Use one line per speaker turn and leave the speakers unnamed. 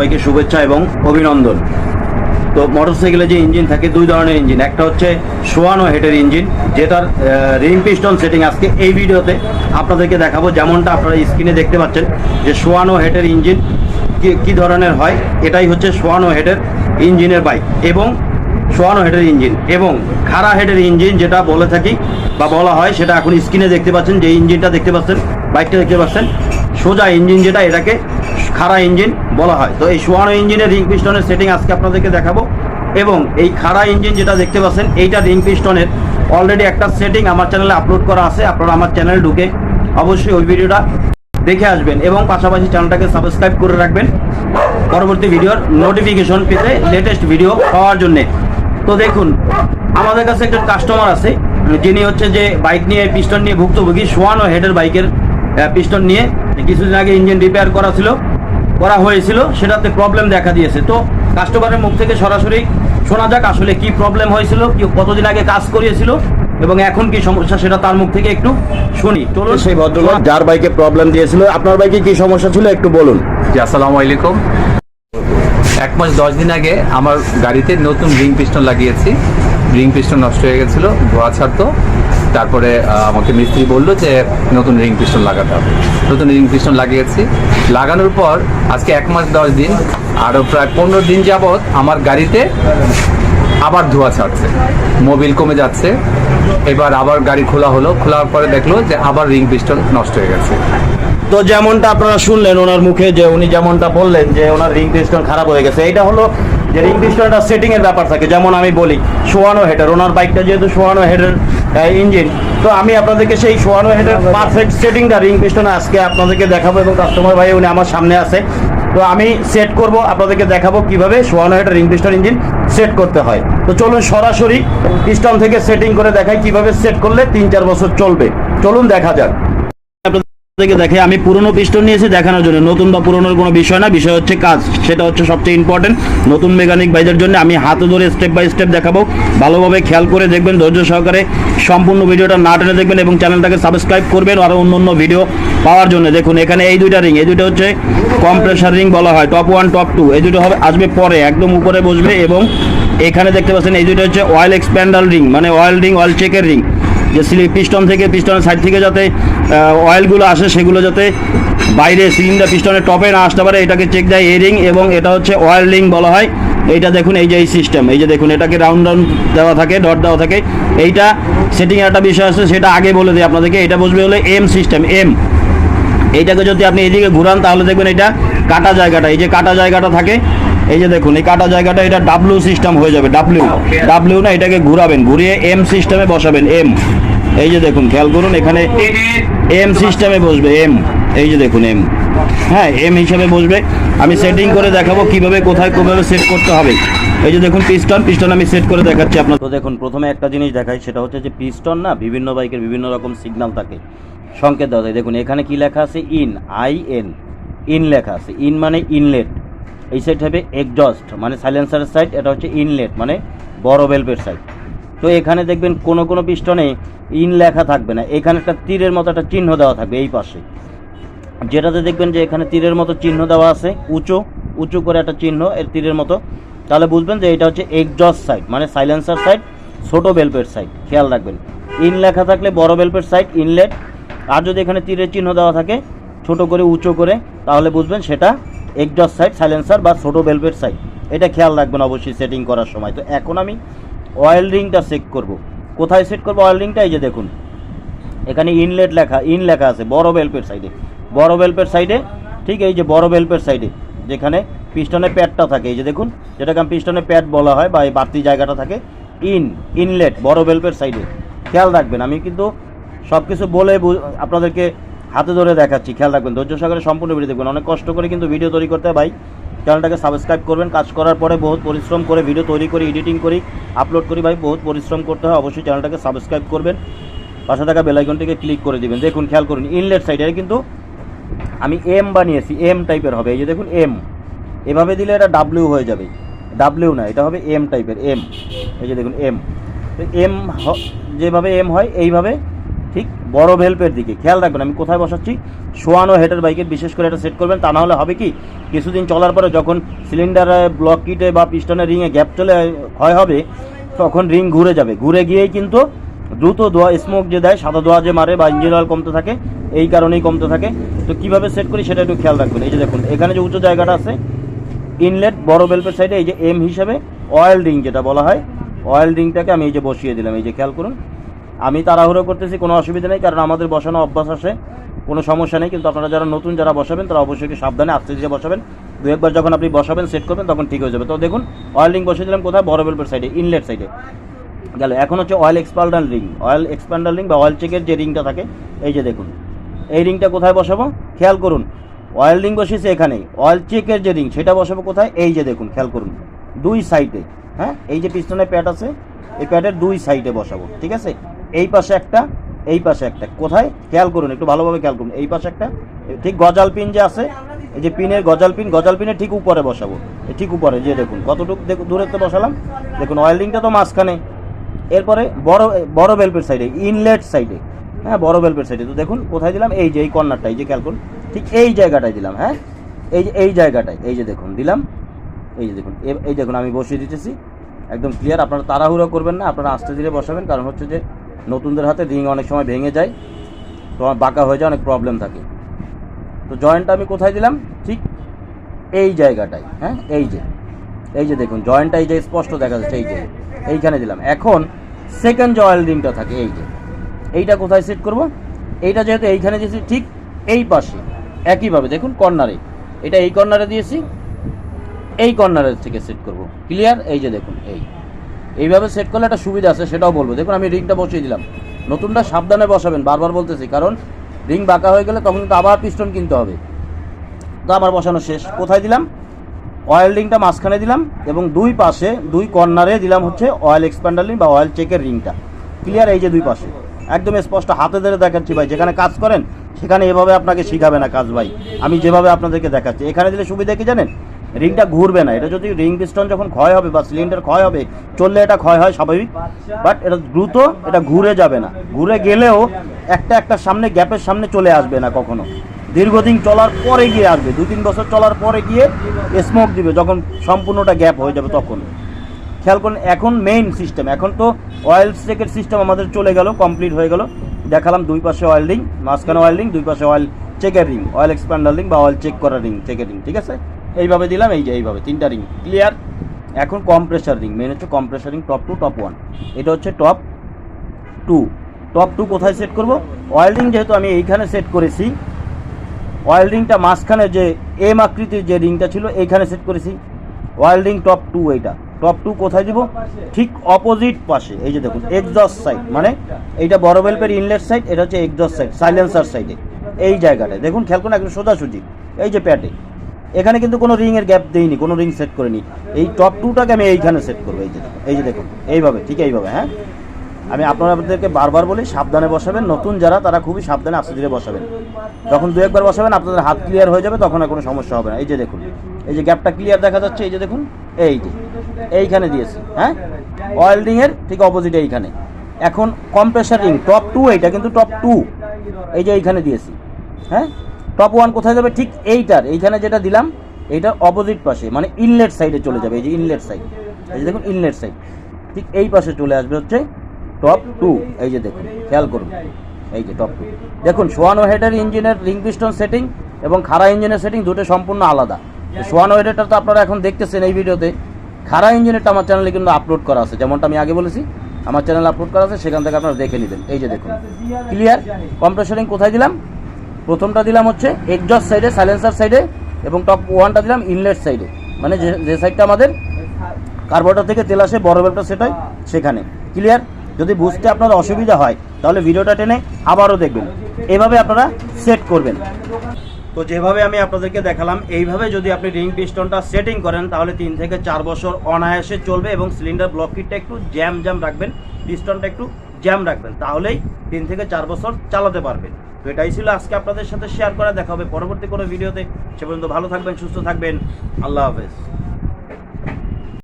সবাইকে শুভেচ্ছা এবং অভিনন্দন। তো মোটরসাইকেলে যে ইঞ্জিন থাকে, দুই ধরনের ইঞ্জিন একটা হচ্ছে সোয়ানো হেডের ইঞ্জিন যেটার রিং পিস্টন সেটিং আজকে এই ভিডিওতে আপনাদেরকে দেখাবো। যেমনটা আপনারা স্ক্রিনে দেখতে পাচ্ছেন যে সোয়ানো হেডের ইঞ্জিন কি ধরনের হয়, এটাই হচ্ছে সোয়ানো হেডের ইঞ্জিনের বাইক এবং সোয়ানো হেডের ইঞ্জিন এবং খাড়া হেডের ইঞ্জিন যেটা বলে থাকি বা বলা হয়, সেটা এখন স্ক্রিনে দেখতে পাচ্ছেন। যে ইঞ্জিনটা দেখতে পাচ্ছেন বাইকটা দেখতে পাচ্ছেন সোজা ইঞ্জিন যেটা, এটাকে খাড়া ইঞ্জিন বলা হয়। তো এই সোয়ানো ইঞ্জিনের রিং পিস্টনের সেটিং আজকে আপনাদেরকে দেখাবো। এবং এই খাড়া ইঞ্জিন যেটা দেখতে পাচ্ছেন, এইটা রিং পিস্টনের অলরেডি একটা সেটিং আমার চ্যানেলে আপলোড করা আছে। আপনারা আমার চ্যানেলে ঢুকে অবশ্যই ওই ভিডিওটা দেখে আসবেন এবং পাশাপাশি চ্যানেলটাকে সাবস্ক্রাইব করে রাখবেন। পরবর্তী ভিডিওর নোটিফিকেশন পেতে লেটেস্ট ভিডিও পাওয়ার জন্যে। তো দেখুন, আমাদের কাছে একজন কাস্টমার আছে, যিনি হচ্ছে যে বাইক নিয়ে পিস্টন নিয়ে ভুক্তভোগী, সোয়ানো হেডের বাইকের পিস্টন নিয়ে কিছুদিন আগে ইঞ্জিন রিপেয়ার করা ছিল করা হয়েছিল সেটাতে প্রবলেম দেখা দিয়েছে। তো কাস্টমারের মুখ থেকে সরাসরি শোনা যাক আসলে কি প্রবলেম হয়েছিল কি কতদিন আগে কাজ করিয়েছিল এবং এখন কি সমস্যা সেটা তার মুখ থেকে একটু শুনি। চলুন। সেই ভদ্রলোক যার বাইকে প্রবলেম দিয়েছিল আপনার বাইকে কি সমস্যা ছিল একটু বলুন।
জি আসসালামু আলাইকুম। এক মাস দশ দিন আগে আমার গাড়িতে নতুন রিং পিস্টন লাগিয়েছি। রিং পিস্টন নষ্ট হয়ে গেছিল ধোয়া ছাড়তো। তারপরে আমাকে মিস্ত্রি বলল যে নতুন রিং পিস্টন লাগাতে হবে। নতুন রিং পিস্টন লাগিয়েছি। লাগানোর পর আজকে এক মাস দশ দিন, আরও প্রায় পনেরো দিন যাবৎ আমার গাড়িতে আবার ধোয়া ছাড়ছে। মোবিল কমে যাচ্ছে। এবার আবার গাড়ি খোলা হলো। খোলার পরে দেখল যে আবার রিং পিস্টন নষ্ট হয়ে গেছে।
তো যেমনটা আপনারা শুনলেন ওনার মুখে, যে উনি যেমনটা বললেন যে ওনার রিং পিস্টন খারাপ হয়ে গেছে এটা হলো যে রিং পিস্টনটা সেটিং এর ব্যাপার থাকে। যেমন আমি বলি, সোয়ানো হেডের ওনার বাইকটা যেহেতু সোয়ানো হেডের ইঞ্জিন তো আমি আপনাদেরকে সেই সোয়ানো হেডের পারফেক্ট সেটিংটা রিং পিস্টনে আজকে আপনাদেরকে দেখাবো এবং কাস্টমার ভাই উনি আমার সামনে আছে। তো আমি সেট করব আপনাদেরকে দেখাবো কীভাবে সোয়ানো হেডের রিং পিস্টন ইঞ্জিন সেট করতে হয়। তো চলুন সরাসরি পিস্টন থেকে সেটিং করে দেখাই কীভাবে সেট করলে তিন চার বছর চলবে। চলুন দেখা যাক। থেকে দেখে আমি পুরনো পিস্টন নিয়েছি দেখানোর জন্য। নতুন বা পুরনোর কোনো বিষয় না, বিষয় হচ্ছে কাজ। সেটা হচ্ছে সবচেয়ে ইম্পর্টেন্ট নতুন মেকানিক বাইদের জন্য আমি হাতে ধরে স্টেপ বাই স্টেপ দেখাবো। ভালোভাবে খেয়াল করে দেখবেন, ধৈর্য সহকারে সম্পূর্ণ ভিডিওটা না টেনে দেখবেন এবং চ্যানেলটাকে সাবস্ক্রাইব করবেন আরও অন্য অন্য ভিডিও পাওয়ার জন্য। দেখুন, এখানে এই দুইটা রিং এই দুইটা হচ্ছে কম্প্রেসার রিং বলা হয় টপ ওয়ান টপ টু এই দুটো হবে, আসবে পরে, একদম উপরে বসবে এবং এখানে দেখতে পাচ্ছেন এই দুইটা হচ্ছে অয়েল এক্সপ্যান্ডাল রিং মানে অয়েল রিং অয়েল চেকের রিং যে পিস্টন থেকে পিস্টনের সাইড থেকে যাতে অয়েলগুলো আসে, সেগুলো যাতে বাইরে সিলিন্ডার পিস্টনের টপে না আসতে পারে, এটাকে চেক দেয় এই রিং এবং এটা হচ্ছে অয়েল রিং বলা হয়। এইটা দেখুন, এই যে এই সিস্টেম এই যে দেখুন, এটাকে রাউন্ড রাউন্ড দেওয়া থাকে ডট দেওয়া থাকে। এইটা সেটিং একটা বিষয় আছে, সেটা আগে বলে দিই আপনাদেরকে, এটা বসবে হলে এম সিস্টেম এম এইটাকে যদি আপনি এদিকে ঘুরান, তাহলে দেখবেন এটা কাটা জায়গাটা, এই যে কাটা জায়গাটা থাকে, এই যে দেখুন, এই কাটা জায়গাটা, এটা ডাব্লিউ সিস্টেম হয়ে যাবে ডাব্লিউ ডাব্লিউ না, এটাকে ঘুরাবেন, ঘুরিয়ে এম সিস্টেমে বসাবেন এম এই যে দেখুন, খেয়াল করুন, এখানে এম সিস্টেমে বসবে এম এই যে দেখুন এম হ্যাঁ এম হিসাবে বসবে। আমি সেটিং করে দেখাবো কীভাবে, কোথায়, কীভাবে সেট করতে হবে। এই যে দেখুন পিস্টন পিস্টন আমি সেট করে দেখাচ্ছি আপনার তো দেখুন, প্রথমে একটা জিনিস দেখাই, সেটা হচ্ছে যে পিস্টন না, বিভিন্ন বাইকের বিভিন্ন রকম সিগন্যাল থাকে। সংকেত দেওয়া দেখুন, এখানে কি লেখা আছে? ইন আই এন ইন লেখা আছে। ইন মানে ইনলেট এই সাইড হবে এক্সজস্ট মানে সাইলেন্সারের সাইড এটা হচ্ছে ইনলেট মানে বড় বেলপের সাইড তো এখানে দেখবেন কোনো কোনো পিস্টনে ইন লেখা থাকবে না। এখানে একটা তীরের মতো একটা চিহ্ন দেওয়া থাকবে এই পাশে। যেটাতে দেখবেন যে এখানে তীরের মতো চিহ্ন দেওয়া আছে, উঁচু উঁচু করে একটা চিহ্ন এর তীরের মতো। তাহলে বুঝবেন যে এটা হচ্ছে এক্সজস্ট সাইড মানে সাইলেন্সার সাইড, ছোট বেলপের সাইড, খেয়াল রাখবেন। ইন লেখা থাকলে বড় বেলপের সাইড, ইনলেট। আর যদি এখানে তীরের চিহ্ন দেওয়া থাকে, ছোট করে, উঁচু করে, তাহলে বুঝবেন সেটা এক্সজস্ট সাইড, সাইলেন্সার বা ছোট বেলপের সাইড। এটা খেয়াল রাখবেন অবশ্যই সেটিং করার সময়। তো এখন আমি অয়েল রিংটা চেক করব। কোথায় সেট করব অয়েল রিংটা এই যে দেখুন। এখানে ইনলেট লেখা ইন লেখা আছে, বড় বেলপের সাইডে বড় বেলপের সাইডে ঠিক এই যে বড় বেলপের সাইডে যেখানে পিস্টনের প্যাডটা থাকে। এই যে দেখুন, যেটাকে আমি পিস্টনের প্যাড বলা হয়, বা এই বাড়তি জায়গাটা থাকে ইন ইনলেট বড় বেলপের সাইডে খেয়াল রাখবেন, আমি কিন্তু সব কিছু বলে আপনাদেরকে হাতে ধরে দেখাচ্ছি। খেয়াল রাখবেন, ধৈর্য সহকারে সম্পূর্ণ ভিডিও দেখবেন। অনেক কষ্ট করে কিন্তু ভিডিও তৈরি করতে হয়, ভাই। চ্যানেলটাকে সাবস্ক্রাইব করবেন। কাজ করার পরে বহুত পরিশ্রম করে ভিডিও তৈরি করি এডিটিং করি আপলোড করি ভাই। বহুত পরিশ্রম করতে হয়, অবশ্যই চ্যানেলটাকে সাবস্ক্রাইব করবেন। পাশে থাকা বেলাইকনটিকে ক্লিক করে দিবেন। দেখুন, খেয়াল করুন ইনলেট সাইডে কিন্তু আমি এম বানিয়েছি এম টাইপের হবে। এই যে দেখুন এম এভাবে দিলে এটা ডাব্লিউ হয়ে যাবে। ডাব্লিউ না, এটা হবে এম টাইপের এম এই যে দেখুন এম এম যেভাবে এম হয়, এইভাবে ঠিক? বড় ভেলপের দিকে। খেয়াল রাখবেন, আমি কোথায় বসাচ্ছি? শোয়ানো হেডের বাইকের বিশেষ করে এটা সেট করবেন, তা না হলে হবে কি? কিছুদিন চলার পরে যখন সিলিন্ডারে ব্লক কিটে বা পিস্টনের রিংয়ে গ্যাপ চলে ক্ষয় হবে, তখন রিং ঘুরে যাবে। ঘুরে গিয়েই কিন্তু দ্রুত দোয়া স্মোক যে দেয়, সাদা দোয়া যে মারে বা ইঞ্জিন অয়েল কমতে থাকে, এই কারণেই কমতে থাকে। তো কীভাবে সেট করি সেটা একটু খেয়াল রাখবেন। এই যে দেখুন, এখানে যে উঁচু জায়গাটা আছে ইনলেট বড় বেলপের সাইডে এই যে এম হিসাবে অয়েল রিং যেটা বলা হয় অয়েল রিংটাকে আমি এই যে বসিয়ে দিলাম। এই যে খেয়াল করুন আমি তাড়াহুড়ো করতেছি, কোনো অসুবিধা নেই, কারণ আমাদের বসানো অভ্যাস আছে, কোনো সমস্যা নেই, কিন্তু আপনারা যারা নতুন যারা বসাবেন, তারা অবশ্যই সাবধানে আস্তে ধীরে বসাবেন। দু একবার যখন আপনি বসাবেন সেট করবেন, তখন ঠিক হয়ে যাবে। তো দেখুন অয়েল রিং বসিয়ে দিলাম কোথায়? বড় বেলপের সাইডে ইনলেট সাইডে গেল, এখন হচ্ছে oil expander ring oil expander ring বা অয়েল চেকের যে রিংটা থাকে, এই যে দেখুন, এই রিংটা কোথায় বসাবো? খেয়াল করুন অয়েল রিং বসিয়েছে এখানে। অয়েল চেকের যে রিং সেটা বসাবো কোথায়? এই যে দেখুন, খেয়াল করুন, দুই সাইডে হ্যাঁ? এই যে পিস্টনের প্যাড আছে এই প্যাডের দুই সাইডে বসাবো, ঠিক আছে? এই পাশে একটা, এই পাশে একটা। কোথায়? খেয়াল করুন, একটু ভালোভাবে খেয়াল করুন। এই পাশে একটা ঠিক গজাল পিন যে আছে, এই যে পিনের গজাল পিন, গজাল পিনের ঠিক উপরে বসাবো। ঠিক উপরে, যে দেখুন, কতটুকু দূরত্বে বসালাম। দেখুন অয়েল রিংটা তো মাঝখানে। এরপরে বড় বড় বেলপের সাইডে, ইনলেট সাইডে। হ্যাঁ বড় বেলপের সাইডে। তো দেখুন, কোথায় দিলাম? এই যে, এই কর্নারটা এই যে খেয়াল করুন। ঠিক এই জায়গাটায় দিলাম হ্যাঁ? এই যে, এই জায়গাটায়, এই যে দেখুন, দিলাম। এই যে দেখুন এই দেখুন, আমি বসিয়ে দিতেছি। একদম ক্লিয়ার আপনারা তাড়াহুড়ো করবেন না, আপনারা আস্তে ধীরে বসাবেন, কারণ হচ্ছে যে নতুনদের হাতে রিং অনেক সময় ভেঙে যায় তো বাঁকা হয়ে যায়, অনেক প্রবলেম থাকে। তো জয়েন্টটা আমি কোথায় দিলাম? ঠিক এই জায়গাটায় হ্যাঁ? এই যে এই যে দেখুন জয়েন্টটা এই যে স্পষ্ট দেখা যাচ্ছে, এই যে, এইখানে দিলাম। এখন সেকেন্ড যে অয়েল রিংটা থাকে, এই যে, এইটা কোথায় সেট করব? এইটা যেহেতু এইখানে দিয়েছি, ঠিক এই পাশে, একইভাবে দেখুন কর্নারে এটা এই কর্নারে দিয়েছি এই কর্নারের থেকে সেট করব। ক্লিয়ার এই যে দেখুন, এই। এইভাবে সেট করলে একটা সুবিধা আছে, সেটাও বলব। দেখুন, আমি রিংটা বসিয়ে দিলাম। নতুনটা সাবধানে বসাবেন, বারবার বলতেছি, কারণ রিং বাঁকা হয়ে গেলে তখন কিন্তু আবার পিস্টন কিনতে হবে। তো আবার বসানো শেষ। কোথায় দিলাম? অয়েল রিংটা মাঝখানে দিলাম এবং দুই পাশে, দুই কর্নারে দিলাম হচ্ছে অয়েল এক্সপ্যান্ডার রিং বা অয়েল চেকের রিংটা ক্লিয়ার এই যে দুই পাশে। একদম স্পষ্ট হাতে ধরে দেখাচ্ছি ভাই, যেখানে কাজ করেন, সেখানে এভাবে আপনাকে শিখাবে না কাজ ভাই। আমি যেভাবে আপনাদেরকে দেখাচ্ছি। এখানে দিলে সুবিধা কি জানেন? রিংটা ঘুরবে না। এটা যদি রিং পিস্টন যখন ক্ষয় হবে বা সিলিন্ডার ক্ষয় হবে, চললে এটা ক্ষয় হয় স্বাভাবিক। বাট এটা দ্রুত এটা ঘুরে যাবে না। ঘুরে গেলেও একটা একটা সামনে গ্যাপের সামনে চলে আসবে না কখনো। দীর্ঘদিন চলার পরে গিয়ে আসবে। দু তিন বছর চলার পরে গিয়ে স্মোক দিবে। যখন সম্পূর্ণটা গ্যাপ হয়ে যাবে তখন। খেয়াল করুন, এখন মেইন সিস্টেম এখন তো অয়েল স্টেকের সিস্টেম আমাদের চলে গেল কমপ্লিট হয়ে গেল। দেখালাম দুই পাশে অয়েল রিং মাঝখানে অয়েল রিং দুই পাশে অয়েল চেকের রিং অয়েল এক্সপ্যান্ডার রিং বা অয়েল চেক করা রিং চেকের রিং ঠিক আছে? এইভাবে দিলাম, এই যে এইভাবে। তিনটা রিং ক্লিয়ার এখন কম্প্রেসার রিং মেন হচ্ছে compressor ring top two top one এটা হচ্ছে টপ টু টপ টু কোথায় সেট করব? অয়েল রিং যেহেতু আমি এইখানে সেট করেছি অয়েল রিংটা মাঝখানে যে এম আকৃতির যে রিংটা ছিল, এইখানে সেট করেছি। অয়েল রিং টপ টু এইটা। টপ টু কোথায় দিব? ঠিক অপোজিট পাশে। এই যে দেখুন এক্সস্ট সাইড মানে এইটা বড় বেলপের ইনলেট সাইড এটা হচ্ছে এক্সস্ট সাইড সাইলেন্সার সাইডে এই জায়গাটায়। দেখুন, খেয়াল করুন, একদম সোজাসুজি। এই যে প্যাটে এখানে কিন্তু কোনো রিংয়ের গ্যাপ দেইনি, কোনো রিং সেট করিনি। এই টপ টুটাকে আমি এইখানে সেট করব, এই যে এই যে দেখুন, এইভাবে, ঠিক এইভাবে হ্যাঁ? আমি আপনাদেরকে বারবার বলি, সাবধানে বসাবেন, নতুন যারা, তারা খুবই সাবধানে আস্তে ধীরে বসাবেন। যখন দু একবার বসাবেন, আপনাদের হাত ক্লিয়ার হয়ে যাবে, তখন আর কোনো সমস্যা হবে না। এই যে দেখুন, এই যে গ্যাপটা ক্লিয়ার দেখা যাচ্ছে, এই যে দেখুন, এই যে, এইখানে দিয়েছি হ্যাঁ? অয়েল রিংয়ের ঠিক অপোজিট এইখানে। এখন কম্প্রেসার রিং টপ টু এইটা কিন্তু টপ টু এই যে এইখানে দিয়েছি হ্যাঁ? টপ ওয়ান কোথায় যাবে? ঠিক এইটার, এইখানে যেটা দিলাম এইটার অপোজিট পাশে মানে ইনলেট সাইডে চলে যাবে, এই যে ইনলেট সাইড এই যে দেখুন ইনলেট সাইড ঠিক এই পাশে চলে আসবে হচ্ছে টপ টু এই যে দেখুন, খেয়াল করুন। এই যে টপ টু দেখুন সোয়ানো হেডের ইঞ্জিনের রিং পিস্টন সেটিং এবং খাড়া ইঞ্জিনের সেটিং দুটো সম্পূর্ণ আলাদা। সোয়ানো হেডেরটা তো আপনারা এখন দেখতেছেন এই ভিডিওতে। খাড়া ইঞ্জিনেরটা আমার চ্যানেলে কিন্তু আপলোড করা আছে, যেমনটা আমি আগে বলেছি। আমার চ্যানেলে আপলোড করা আছে, সেখান থেকে আপনারা দেখে নেবেন। এই যে দেখুন ক্লিয়ার কম্প্রেসারিং কোথায় দিলাম? প্রথমটা দিলাম হচ্ছে এক্সজস্ট সাইডে, সাইলেন্সার সাইডে এবং টপ ওয়ানটা দিলাম ইনলেট সাইডে। মানে যে যে সাইডটা আমাদের কার্বোরেটর থেকে তেল আসে, বড় বেলটা সেটাই সেখানে। ক্লিয়ার যদি বুঝতে আপনার অসুবিধা হয়, তাহলে ভিডিওটা টেনে আবারও দেখবেন। এভাবে আপনারা সেট করবেন। তো যেভাবে আমি আপনাদেরকে দেখালাম, এইভাবে যদি আপনি রিং পিস্টনটা সেটিং করেন, তাহলে তিন থেকে চার বছর অনায়াসে চলবে এবং সিলিন্ডার ব্লক কিটটা একটু জ্যাম জ্যাম রাখবেন পিস্টনটা একটু জ্যাম রাখবেন, তাহলেই তিন থেকে চার বছর চালাতে পারবেন। তো এটাই ছিল আজকে আপনাদের সাথে শেয়ার করা। দেখা হবে পরবর্তী কোনো ভিডিওতে সে পর্যন্ত ভালো থাকবেন, সুস্থ থাকবেন। আল্লাহ হাফেজ।